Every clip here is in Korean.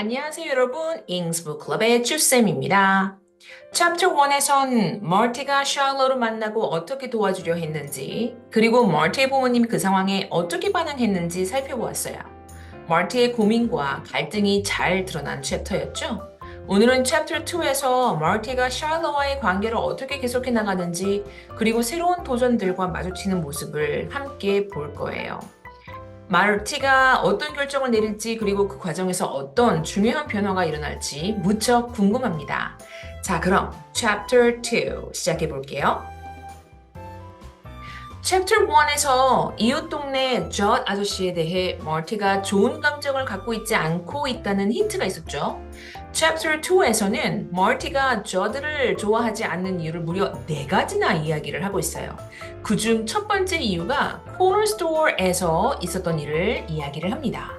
안녕하세요, 여러분. 잉스북 클럽의 주쌤입니다. 챕터 1에선 멀티가 샬로를 만나고 어떻게 도와주려 했는지, 그리고 멀티의 부모님이 그 상황에 어떻게 반응했는지 살펴보았어요. 멀티의 고민과 갈등이 잘 드러난 챕터였죠. 오늘은 챕터 2에서 멀티가 샬로와의 관계를 어떻게 계속해 나가는지, 그리고 새로운 도전들과 마주치는 모습을 함께 볼 거예요. 마르티가 어떤 결정을 내릴지 그리고 그 과정에서 어떤 중요한 변화가 일어날지 무척 궁금합니다. 자, 그럼 Chapter 2 시작해 볼게요. Chapter 1에서 이웃 동네 젖 아저씨에 대해 멀티가 좋은 감정을 갖고 있지 않고 있다는 힌트가 있었죠. Chapter 2에서는 멀티가 저들을 좋아하지 않는 이유를 무려 네 가지나 이야기를 하고 있어요. 그중 첫 번째 이유가 코너 스토어에서 있었던 일을 이야기를 합니다.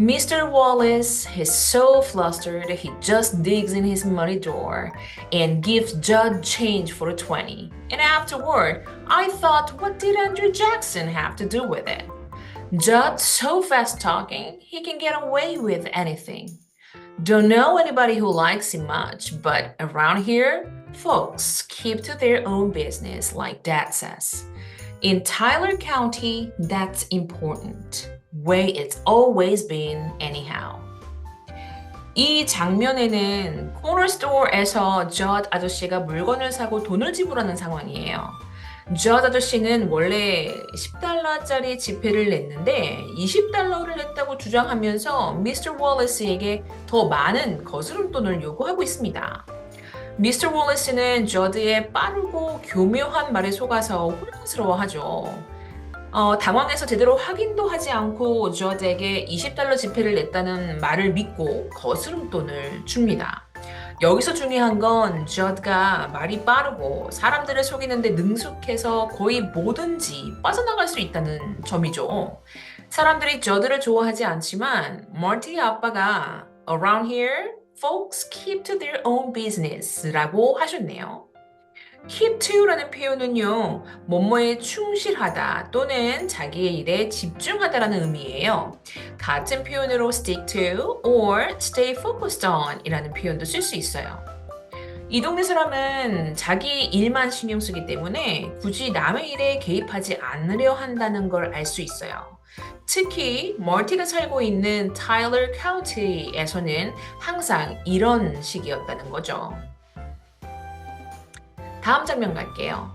Mr. Wallace is so flustered he just digs in his money drawer and gives Judd change for a 20. And afterward, I thought, what did Andrew Jackson have to do with it? Judd's so fast talking, he can get away with anything. Don't know anybody who likes him much, but around here, folks keep to their own business, like Dad says. In Tyler County, that's important. Way it's always been, anyhow. 이 장면에는 코너 스토어에서 젖 아저씨가 물건을 사고 돈을 지불하는 상황이에요. 젖 아저씨는 원래 10달러짜리 지폐를 냈는데 20달러를 냈다고 주장하면서 미스터 월레스에게 더 많은 거스름 돈을 요구하고 있습니다. 미스터 월레스는 저드의 빠르고 교묘한 말에 속아서 혼란스러워하죠. 어, 당황해서 제대로 확인도 하지 않고 저드에게 20달러 지폐를 냈다는 말을 믿고 거스름돈을 줍니다. 여기서 중요한 건 저드가 말이 빠르고 사람들을 속이는데 능숙해서 거의 뭐든지 빠져나갈 수 있다는 점이죠. 사람들이 저드를 좋아하지 않지만 멀티의 아빠가 around here folks keep to their own business라고 하셨네요. Keep to라는 표현은요, 뭐뭐에 충실하다 또는 자기의 일에 집중하다라는 의미예요. 같은 표현으로 stick to or stay focused on 이라는 표현도 쓸 수 있어요. 이 동네 사람은 자기 일만 신경 쓰기 때문에 굳이 남의 일에 개입하지 않으려 한다는 걸 알 수 있어요. 특히 멀티가 살고 있는 타일러 카운티에서는 항상 이런 식이었다는 거죠. 다음 장면 갈게요.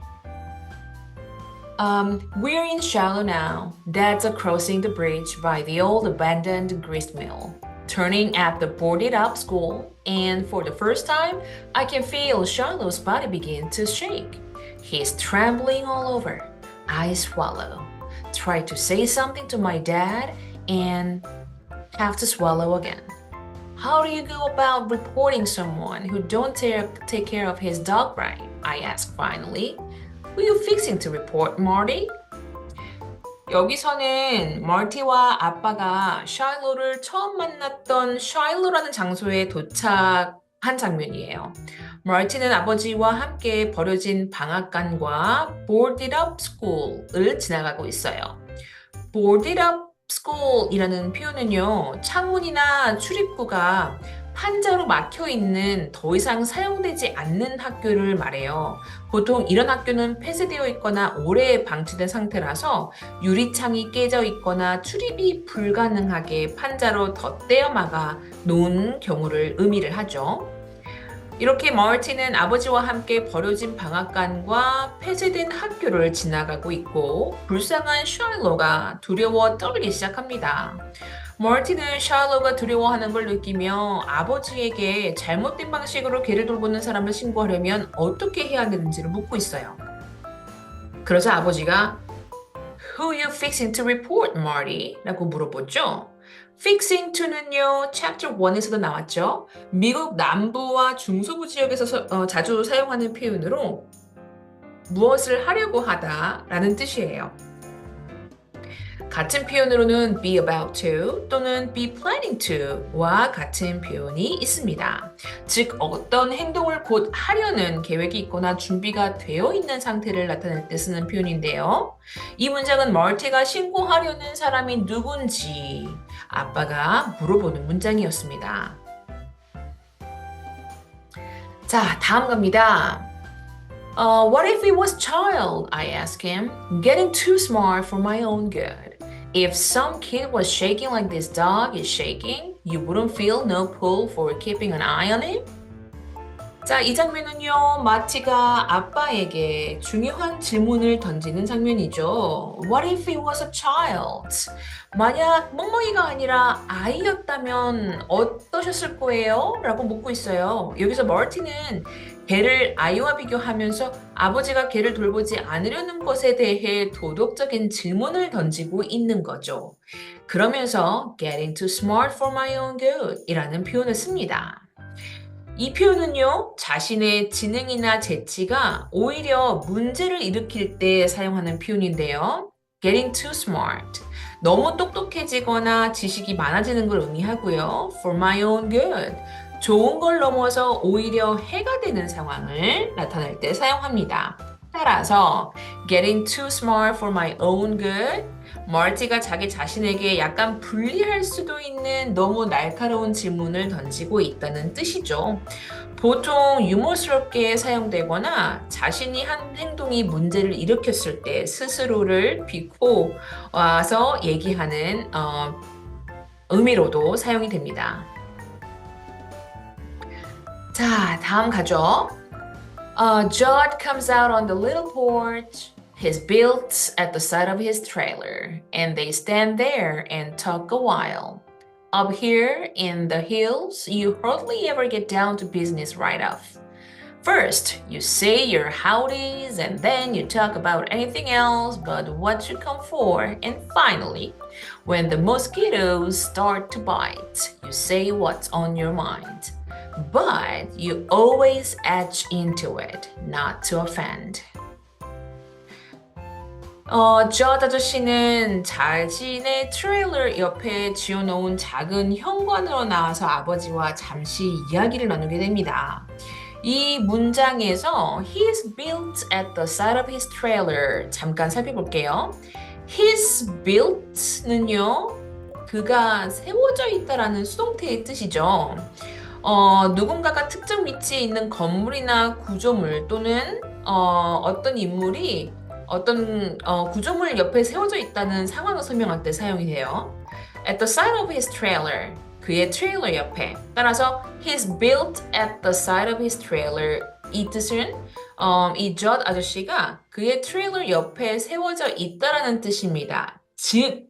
Um, we're in Shallow now. Dad's crossing the bridge by the old abandoned grist mill, turning at the boarded up school, and for the first time, I can feel Shallow's body begin to shake. He's trembling all over. I swallow. Try to say something to my dad and have to swallow again. How do you go about reporting someone who don't ta- take care of his dog right? I ask finally. Who you fixing to report, Marty? 여기서는 멀티와 아빠가 샤일로를 처음 만났던 샤일로라는 장소에 도착한 장면이에요. 멀티는 아버지와 함께 버려진 방앗간과 boarded up school을 지나가고 있어요. boarded up school이라는 표현은요, 창문이나 출입구가 판자로 막혀 있는 더 이상 사용되지 않는 학교를 말해요. 보통 이런 학교는 폐쇄되어 있거나 오래 방치된 상태라서 유리창이 깨져 있거나 출입이 불가능하게 판자로 덧대어 막아 놓은 경우를 의미를 하죠. 이렇게 머티는 아버지와 함께 버려진 방앗간과 폐쇄된 학교를 지나가고 있고 불쌍한 샤일로가 두려워 떨기 시작합니다. 멀티는 샤일로가 두려워하는 걸 느끼며 아버지에게 잘못된 방식으로 개를 돌보는 사람을 신고하려면 어떻게 해야 하는지를 묻고 있어요. 그러자 아버지가 Who you fixing to report, Marty? 라고 물어보죠. Fixing to는요, chapter 1에서도 나왔죠. 미국 남부와 중서부 지역에서 서- 어, 자주 사용하는 표현으로 무엇을 하려고 하다 라는 뜻이에요. 같은 표현으로는 be about to 또는 be planning to와 같은 표현이 있습니다. 즉, 어떤 행동을 곧 하려는 계획이 있거나 준비가 되어 있는 상태를 나타낼 때 쓰는 표현인데요. 이 문장은 멀티가 신고하려는 사람이 누군지 아빠가 물어보는 문장이었습니다. 자, 다음 갑니다. Uh, what if it was child? I asked him, getting too smart for my own good. If some kid was shaking like this dog is shaking, you wouldn't feel no pull for keeping an eye on him? 자, 이 장면은요, 마티가 아빠에게 중요한 질문을 던지는 장면이죠. What if it was a child? 만약 멍멍이가 아니라 아이였다면 어떠셨을 거예요? 라고 묻고 있어요. 여기서 멀티는 개를 아이와 비교하면서 아버지가 개를 돌보지 않으려는 것에 대해 도덕적인 질문을 던지고 있는 거죠. 그러면서 getting too smart for my own good 이라는 표현을 씁니다. 이 표현은요, 자신의 지능이나 재치가 오히려 문제를 일으킬 때 사용하는 표현인데요. getting too smart. 너무 똑똑해지거나 지식이 많아지는 걸 의미하고요. for my own good. 좋은 걸 넘어서 오히려 해가 되는 상황을 나타낼 때 사용합니다. 따라서 getting too smart for my own good 멀티가 자기 자신에게 약간 불리할 수도 있는 너무 날카로운 질문을 던지고 있다는 뜻이죠. 보통 유머스럽게 사용되거나 자신이 한 행동이 문제를 일으켰을 때 스스로를 비고 와서 얘기하는 어, 의미로도 사용이 됩니다. 자, 다음 가죠. Uh, Judd comes out on the little porch. He's built at the side of his trailer, and they stand there and talk a while. Up here in the hills, you hardly ever get down to business right off. First, you say your howdies, and then you talk about anything else but what you come for, and finally, when the mosquitoes start to bite, you say what's on your mind. But you always edge into it, not to offend. 어, 저 아저씨는 자신의 트레일러 옆에 지어놓은 작은 현관으로 나와서 아버지와 잠시 이야기를 나누게 됩니다. 이 문장에서 he is built at the side of his trailer 잠깐 살펴볼게요. his built는요, 그가 세워져 있다라는 수동태의 뜻이죠. 어, 누군가가 특정 위치에 있는 건물이나 구조물 또는 어, 어떤 인물이 어떤 어, 구조물 옆에 세워져 있다는 상황을 설명할 때 사용이 돼요. At the side of his trailer. 그의 트레일러 옆에. 따라서 he's built at the side of his trailer. 이 뜻은 어, 이젖 아저씨가 그의 트레일러 옆에 세워져 있다라는 뜻입니다. 즉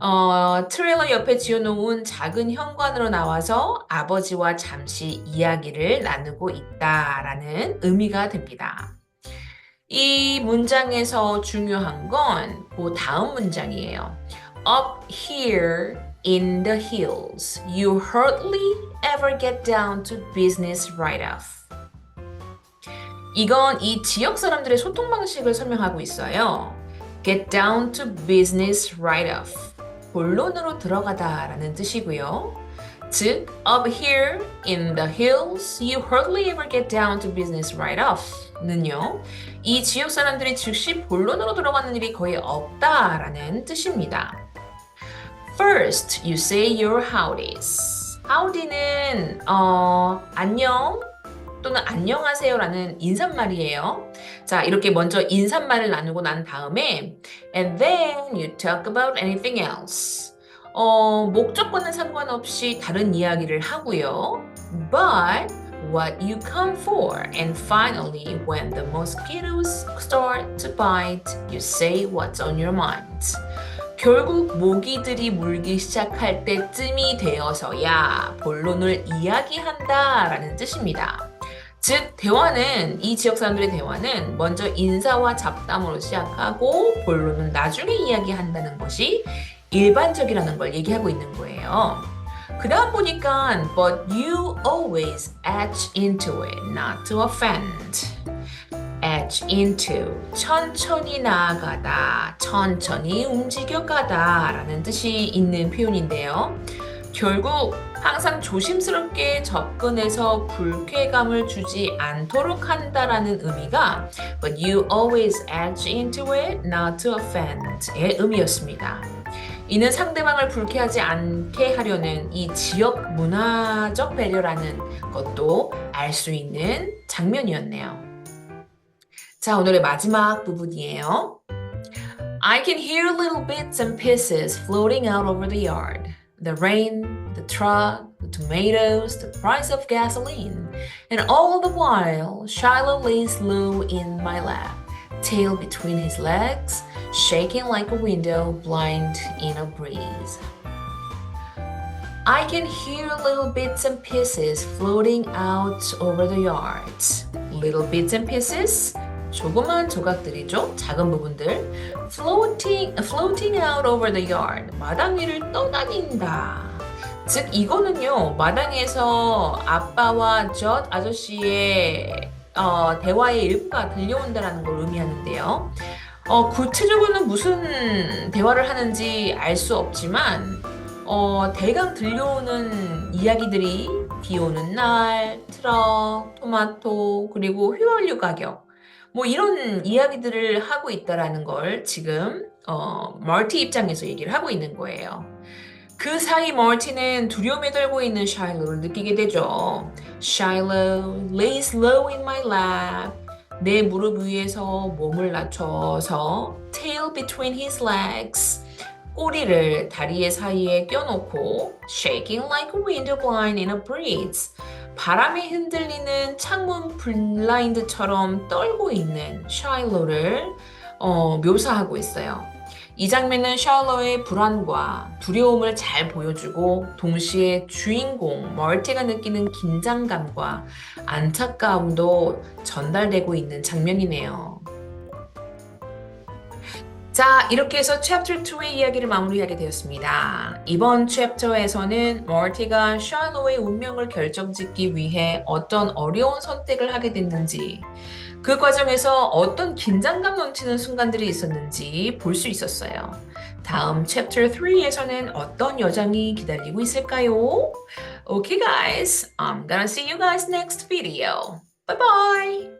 어, 트레일러 옆에 지어놓은 작은 현관으로 나와서 아버지와 잠시 이야기를 나누고 있다라는 의미가 됩니다. 이 문장에서 중요한 건 그 다음 문장이에요. Up here in the hills, you hardly ever get down to business right off. 이건 이 지역 사람들의 소통 방식을 설명하고 있어요. Get down to business right off. 본론으로 들어가다라는 뜻이고요. 즉, up here in the hills, you hardly ever get down to business right off. 는요, 이 지역 사람들이 즉시 본론으로 들어가는 일이 거의 없다라는 뜻입니다. First, you say your howdies. howdy는 어, 안녕 또는 안녕하세요라는 인사말이에요. 자, 이렇게 먼저 인사말을 나누고 난 다음에 and then you talk about anything else. 어, 목적과는 상관없이 다른 이야기를 하고요. But what you come for. And finally, when the mosquitoes start to bite, you say what's on your mind. 결국 모기들이 물기 시작할 때쯤이 되어서야 본론을 이야기한다 라는 뜻입니다. 즉, 대화는, 이 지역 사람들의 대화는 먼저 인사와 잡담으로 시작하고 본론은 나중에 이야기한다는 것이 일반적이라는 걸 얘기하고 있는 거예요. 그 다음 보니까 but you always edge into it not to offend. edge into 천천히 나아가다, 천천히 움직여가다 라는 뜻이 있는 표현인데요. 결국 항상 조심스럽게 접근해서 불쾌감을 주지 않도록 한다라는 의미가 But you always edge into it not to offend의 의미였습니다. 이는 상대방을 불쾌하지 않게 하려는 이 지역 문화적 배려라는 것도 알 수 있는 장면이었네요. 자, 오늘의 마지막 부분이에요. I can hear little bits and pieces floating out over the yard. The rain, the truck, the tomatoes, the price of gasoline. And all the while, Shiloh lays low in my lap, tail between his legs, shaking like a window blind in a breeze. I can hear little bits and pieces floating out over the yards. Little bits and pieces? 조그만 조각들이죠. 작은 부분들. Floating, floating out over the yard. 마당 위를 떠다닌다. 즉 이거는요 마당에서 아빠와 젖 아저씨의 어, 대화의 일부가 들려온다라는 걸 의미하는데요. 어, 구체적으로는 무슨 대화를 하는지 알 수 없지만 어, 대강 들려오는 이야기들이 비 오는 날, 트럭, 토마토, 그리고 휘발유 가격 뭐 이런 이야기들을 하고 있다라는 걸 지금 어, 멀티 입장에서 얘기를 하고 있는 거예요. 그 사이 멀티는 두려움에 떨고 있는 샤일로를 느끼게 되죠. Shiloh lays low in my lap. 내 무릎 위에서 몸을 낮춰서 tail between his legs. 꼬리를 다리의 사이에 껴놓고 shaking like a window blind in a breeze. 바람에 흔들리는 창문 블라인드처럼 떨고 있는 샤일로를 어, 묘사하고 있어요. 이 장면은 샤일로의 불안과 두려움을 잘 보여주고 동시에 주인공 멀티가 느끼는 긴장감과 안타까움도 전달되고 있는 장면이네요. 자, 이렇게 해서 챕터 2의 이야기를 마무리하게 되었습니다. 이번 챕터에서는 멀티가 샬로의 운명을 결정짓기 위해 어떤 어려운 선택을 하게 됐는지, 그 과정에서 어떤 긴장감 넘치는 순간들이 있었는지 볼 수 있었어요. 다음 챕터 3에서는 어떤 여장이 기다리고 있을까요? Okay guys, I'm gonna see you guys next video. Bye bye!